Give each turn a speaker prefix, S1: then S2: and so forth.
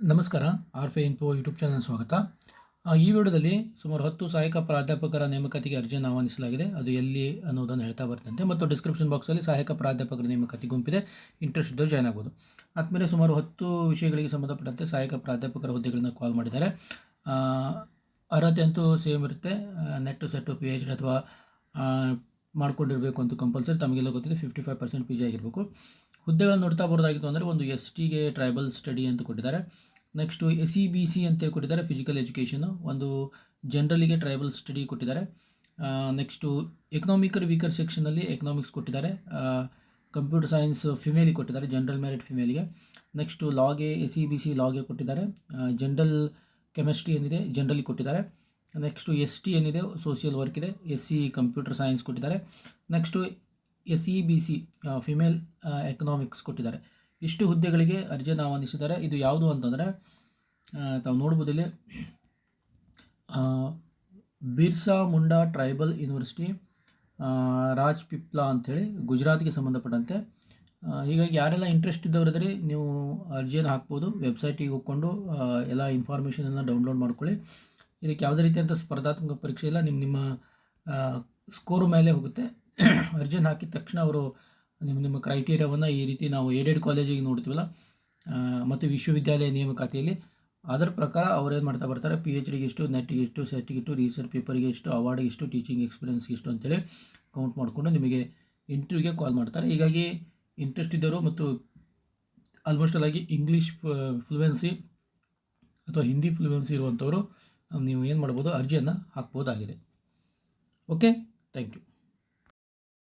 S1: ನಮಸ್ಕಾರ ಆರ್ ಫೆ info YouTube channel ಸ್ವಾಗತ. ಈ ವಿಡಿಯೋದಲ್ಲಿ ಸುಮಾರು ಹತ್ತು ಸಹಾಯಕ ಪ್ರಾಧ್ಯಾಪಕರ ನೇಮಕಾತಿಗೆ ಅರ್ಜಿಯನ್ನು ಆಹ್ವಾನಿಸಲಾಗಿದೆ. ಅದು ಎಲ್ಲಿ ಅನ್ನೋದನ್ನು ಹೇಳ್ತಾ ಬರ್ತಂತೆ ಮತ್ತು ಡಿಸ್ಕ್ರಿಪ್ಷನ್ ಬಾಕ್ಸಲ್ಲಿ ಸಹಾಯಕ ಪ್ರಾಧ್ಯಾಪಕರ ನೇಮಕಾತಿ ಗುಂಪಿದೆ. ಇಂಟ್ರೆಸ್ಟ್ ಇದ್ದವರು ಜಾಯ್ನ್ ಆಗ್ಬೋದು. ಆದಮೇಲೆ ಸುಮಾರು ಹತ್ತು ವಿಷಯಗಳಿಗೆ ಸಂಬಂಧಪಟ್ಟಂತೆ ಸಹಾಯಕ ಪ್ರಾಧ್ಯಾಪಕರ ಹುದ್ದೆಗಳನ್ನು ಕಾಲ್ ಮಾಡಿದ್ದಾರೆ. ಅರ್ಹತೆ ಅಂತೂ ಸೇಮ್ ಇರುತ್ತೆ. NET SET P H D ಅಥವಾ ಮಾಡ್ಕೊಂಡಿರಬೇಕು ಅಂತ ಕಂಪಲ್ಸರಿ ತಮಗೆಲ್ಲ ಗೊತ್ತಿದೆ fifty five percent P G ಆಗಿರಬೇಕು. ಹುದ್ದೆಗಳನ್ನು ನೋಡ್ತಾ ಬರೋದಾಗಿತ್ತು ಅಂದರೆ ಒಂದು ಎಸ್ ಟಿಗೆ ಟ್ರೈಬಲ್ ಸ್ಟಡಿ ಅಂತ ಕೊಟ್ಟಿದ್ದಾರೆ. Next S C B C ಅಂತೇಳಿ ಕೊಟ್ಟಿದ್ದಾರೆ ಫಿಸಿಕಲ್ ಎಜುಕೇಷನು ಒಂದು ಜನರಲಿಗೆ ಟ್ರೈಬಲ್ ಸ್ಟಡಿ ಕೊಟ್ಟಿದ್ದಾರೆ ನೆಕ್ಸ್ಟು ಎಕನಾಮಿಕಲ್ ವೀಕರ್ ಸೆಕ್ಷನಲ್ಲಿ ಎಕನಾಮಿಕ್ಸ್ ಕೊಟ್ಟಿದ್ದಾರೆ. ಕಂಪ್ಯೂಟರ್ ಸೈನ್ಸ್ ಫಿಮೇಲಿಗೆ ಕೊಟ್ಟಿದ್ದಾರೆ ಜನರಲ್ ಮೆರಿಟ್ ಫಿಮೇಲಿಗೆ ನೆಕ್ಸ್ಟು ಲಾಗೆ ಎ ಸಿ ಬಿ ಸಿ ಲಾಗೆ ಕೊಟ್ಟಿದ್ದಾರೆ. ಜನರಲ್ ಕೆಮಿಸ್ಟ್ರಿ ಏನಿದೆ ಜನರಲಿ ಕೊಟ್ಟಿದ್ದಾರೆ. ನೆಕ್ಸ್ಟು ಎಸ್ ಟಿ ಏನಿದೆ ಸೋಷಿಯಲ್ ವರ್ಕ್ ಇದೆ. ಎಸ್ ಸಿ ಕಂಪ್ಯೂಟರ್ ಸೈನ್ಸ್ ಕೊಟ್ಟಿದ್ದಾರೆ. Next S E B C female economics ಕೊಟ್ಟಿದ್ದಾರೆ. ಇಷ್ಟು ಹುದ್ದೆಗಳಿಗೆ ಅರ್ಜಿಯನ್ನು ಆಹ್ವಾನಿಸಿದ್ದಾರೆ ಇದು ಯಾವುದು ಅಂತಂದರೆ ತಾವು ನೋಡ್ಬೋದು ಇಲ್ಲಿ ಆ, ಬಿರ್ಸಾ ಮುಂಡಾ ಟ್ರೈಬಲ್ ಯೂನಿವರ್ಸಿಟಿ ರಾಜ್ಪಿಪ್ಲಾ ರಾಜ್ ಪಿಪ್ಲಾ ಅಂಥೇಳಿ ಗುಜರಾತ್ಗೆ ಸಂಬಂಧಪಟ್ಟಂತೆ. ಹೀಗಾಗಿ ಯಾರೆಲ್ಲ ಇಂಟ್ರೆಸ್ಟ್ ಇದ್ದವರಿದ್ರೆ ನೀವು ಅರ್ಜಿಯನ್ನು ಹಾಕ್ಬೋದು. ವೆಬ್ಸೈಟಿಗೆ ಹೋಗ್ಕೊಂಡು ಎಲ್ಲ ಇನ್ಫಾರ್ಮೇಷನನ್ನು ಡೌನ್ಲೋಡ್ ಮಾಡ್ಕೊಳ್ಳಿ. ಇದಕ್ಕೆ ಯಾವುದೇ ರೀತಿಯಂಥ ಸ್ಪರ್ಧಾತ್ಮಕ ಪರೀಕ್ಷೆ ಇಲ್ಲ. ನಿಮ್ಮ ನಿಮ್ಮ ಸ್ಕೋರ್ ಮೇಲೆ ಹೋಗುತ್ತೆ. ಅರ್ಜಿಯನ್ನು ಹಾಕಿದ ತಕ್ಷಣ ಅವರು ನಿಮ್ಮ ನಿಮ್ಮ ಕ್ರೈಟೀರಿಯಾವನ್ನು ಈ ರೀತಿ ನಾವು ಏಡೆಡ್ ಕಾಲೇಜಿಗೆ ನೋಡ್ತೀವಲ್ಲ ಮತ್ತು ವಿಶ್ವವಿದ್ಯಾಲಯ ನೇಮಕಾತಿಯಲ್ಲಿ, ಅದರ ಪ್ರಕಾರ ಅವ್ರು ಏನು ಮಾಡ್ತಾ ಬರ್ತಾರೆ ಪಿ ಎಚ್ ಡಿಗೆ ಎಷ್ಟು ನೆಟ್ಟಿಗೆ ಎಷ್ಟು ಸೆಟ್ಟಿಗೆ ಇಷ್ಟು ರಿಸರ್ಚ್ ಪೇಪರ್ಗೆ ಎಷ್ಟು ಅವಾರ್ಡಿಗೆ ಎಷ್ಟು ಟೀಚಿಂಗ್ ಎಕ್ಸ್ಪೀರಿಯನ್ಸ್ಗೆ ಇಷ್ಟು ಅಂತೇಳಿ ಕೌಂಟ್ ಮಾಡಿಕೊಂಡು ನಿಮಗೆ ಇಂಟರ್ವ್ಯೂಗೆ ಕಾಲ್ ಮಾಡ್ತಾರೆ. ಹೀಗಾಗಿ ಇಂಟ್ರೆಸ್ಟ್ ಇದ್ದವರು ಮತ್ತು ಆಲ್ಮೋಸ್ಟ್ ಆಗಿ ಇಂಗ್ಲೀಷ್ ಫ್ಲೂಯೆನ್ಸಿ ಅಥವಾ ಹಿಂದಿ ಫ್ಲೂಯೆನ್ಸಿ ಇರುವಂಥವರು ನೀವು ಏನು ಮಾಡ್ಬೋದು, ಅರ್ಜಿಯನ್ನು ಹಾಕ್ಬೋದಾಗಿದೆ. Okay thank you